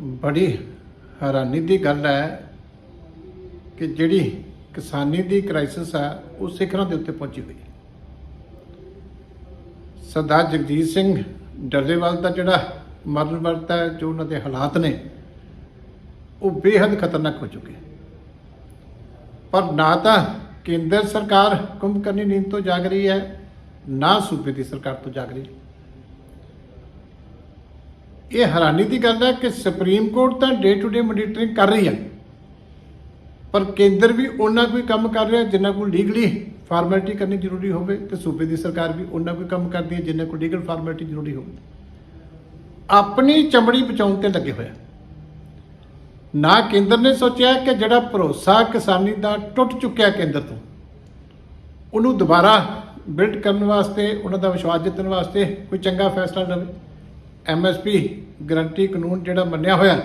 ਬੜੀ ਹੈਰਾਨੀ ਦੀ ਗੱਲ ਹੈ ਕਿ ਜਿਹੜੀ ਕਿਸਾਨੀ ਦੀ ਕ੍ਰਾਈਸਿਸ ਹੈ, ਉਹ ਸਿਖਰਾਂ ਦੇ ਉੱਤੇ ਪਹੁੰਚੀ ਹੋਈ ਸਰਦਾਰ ਜਗਜੀਤ ਸਿੰਘ ਡੱਲੇਵਾਲ ਦਾ ਜਿਹੜਾ ਮਰਨ ਵਰਤ ਹੈ, ਜੋ ਉਹਨਾਂ ਦੇ ਹਾਲਾਤ ਨੇ, ਉਹ ਬੇहद ਖਤਰਨਾਕ ਹੋ ਚੁੱਕੇ ਪਰ ਨਾ ਤਾਂ ਕੇਂਦਰ ਸਰਕਾਰ ਕੁੰਭਕਰਨੀ ਨੀਂਦ ਤੋਂ ਜਾਗ ਰਹੀ ਹੈ, ਨਾ ਸੂਬੇ ਦੀ ਸਰਕਾਰ ਤੋਂ ਜਾਗ ਰਹੀ ਹੈ। ਇਹ ਹੈਰਾਨੀ ਦੀ ਗੱਲ ਹੈ ਕਿ ਸੁਪਰੀਮ ਕੋਰਟ ਤਾਂ ਡੇ ਟੂ ਡੇ ਮੋਨੀਟਰਿੰਗ ਕਰ ਰਹੀ ਹੈ। ਪਰ ਕੇਂਦਰ ਵੀ ਉਹਨਾਂ ਕੋਈ ਕੰਮ ਕਰ ਰਿਹਾ ਜਿੰਨਾ ਕੋਈ ਲੀਗਲੀ ਫਾਰਮੈਲਿਟੀ ਕਰਨੀ ਜ਼ਰੂਰੀ ਹੋਵੇ ਤੇ ਸੂਬੇ ਦੀ ਸਰਕਾਰ ਵੀ ਉਹਨਾਂ ਕੋਈ ਕੰਮ ਕਰਦੀ ਹੈ ਜਿੰਨਾ ਕੋਈ ਲੀਗਲ ਫਾਰਮੈਲਿਟੀ ਜ਼ਰੂਰੀ ਹੋਵੇ। ਆਪਣੀ ਚਮੜੀ ਬਚਾਉਣ ਤੇ ਲੱਗੇ ਹੋਇਆ ਨਾ ਕੇਂਦਰ ਨੇ ਸੋਚਿਆ ਕਿ ਜਿਹੜਾ ਭਰੋਸਾ ਕਿਸਾਨੀ ਦਾ ਟੁੱਟ ਚੁੱਕਿਆ ਕੇਂਦਰ ਤੋਂ, ਉਹਨੂੰ ਦੁਬਾਰਾ ਬਿਲਡ ਕਰਨ ਵਾਸਤੇ, ਉਹਨਾਂ ਦਾ ਵਿਸ਼ਵਾਸ ਜਿੱਤਣ ਵਾਸਤੇ ਕੋਈ ਚੰਗਾ ਫੈਸਲਾ ਲਵੇ। ਐਮਐਸਪੀ ਗਰੰਟੀ ਕਾਨੂੰਨ ਜਿਹੜਾ ਮੰਨਿਆ ਹੋਇਆ,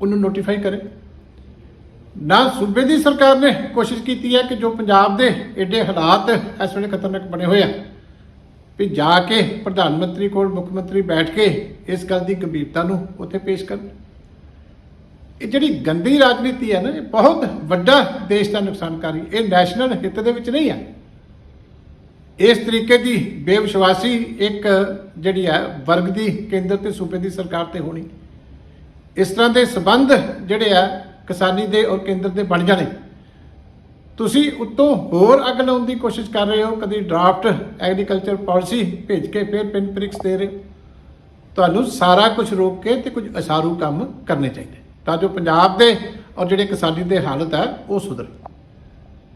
ਉਹਨੂੰ ਨੋਟੀਫਾਈ ਕਰੇ। ਨਾ ਸੂਬੇ ਦੀ ਸਰਕਾਰ ਨੇ ਕੋਸ਼ਿਸ਼ ਕੀਤੀ ਹੈ ਕਿ ਜੋ ਪੰਜਾਬ ਦੇ ਐਡੇ ਹਾਲਾਤ ਇਸ ਵੇਲੇ ਖਤਰਨਾਕ ਬਣੇ ਹੋਏ ਆ, ਵੀ ਜਾ ਕੇ ਪ੍ਰਧਾਨ ਮੰਤਰੀ ਕੋਲ ਮੁੱਖ ਮੰਤਰੀ ਬੈਠ ਕੇ ਇਸ ਗੱਲ ਦੀ ਗੰਭੀਰਤਾ ਨੂੰ ਉੱਥੇ ਪੇਸ਼ ਕਰਨ। ਇਹ ਜਿਹੜੀ ਗੰਦੀ ਰਾਜਨੀਤੀ ਹੈ ਨਾ, ਇਹ ਬਹੁਤ ਵੱਡਾ ਦੇਸ਼ ਦਾ ਨੁਕਸਾਨਕਾਰੀ, ਇਹ ਨੈਸ਼ਨਲ ਹਿੱਤ ਦੇ ਵਿੱਚ ਨਹੀਂ ਹੈ ਇਸ ਤਰੀਕੇ ਦੀ ਬੇਵਿਸ਼ਵਾਸੀ ਇੱਕ ਜਿਹੜੀ ਹੈ ਵਰਗ ਦੀ ਕੇਂਦਰ ਤੇ ਸੂਬੇ ਦੀ ਸਰਕਾਰ ਤੇ ਹੋਣੀ। ਇਸ ਤਰ੍ਹਾਂ ਦੇ ਸਬੰਧ ਜਿਹੜੇ ਆ ਕਿਸਾਨੀ ਦੇ ਔਰ ਕੇਂਦਰ ਦੇ ਬਣ ਜਾਣੇ। ਤੁਸੀਂ ਉੱਤੋਂ ਹੋਰ ਅੱਗ ਲਾਉਣ ਦੀ ਕੋਸ਼ਿਸ਼ ਕਰ ਰਹੇ ਹੋ, ਕਦੀ ਡਰਾਫਟ ਐਗਰੀਕਲਚਰ ਪਾਲਿਸੀ ਭੇਜ ਕੇ ਫਿਰ ਪਿੰਨ ਪ੍ਰਿਕਸ ਦੇ ਰਹੇ ਹੋ। ਤੁਹਾਨੂੰ ਸਾਰਾ ਕੁਝ ਰੋਕ ਕੇ ਤੇ ਕੁਝ ਅਸਾਰੂ ਕੰਮ ਕਰਨੇ ਚਾਹੀਦੇ। ਤਾਂ ਜੋ ਪੰਜਾਬ ਦੇ ਔਰ ਜਿਹੜੇ ਕਿਸਾਨੀ ਦੇ ਹਾਲਤ ਹੈ ਉਹ ਸੁਧਰੇ।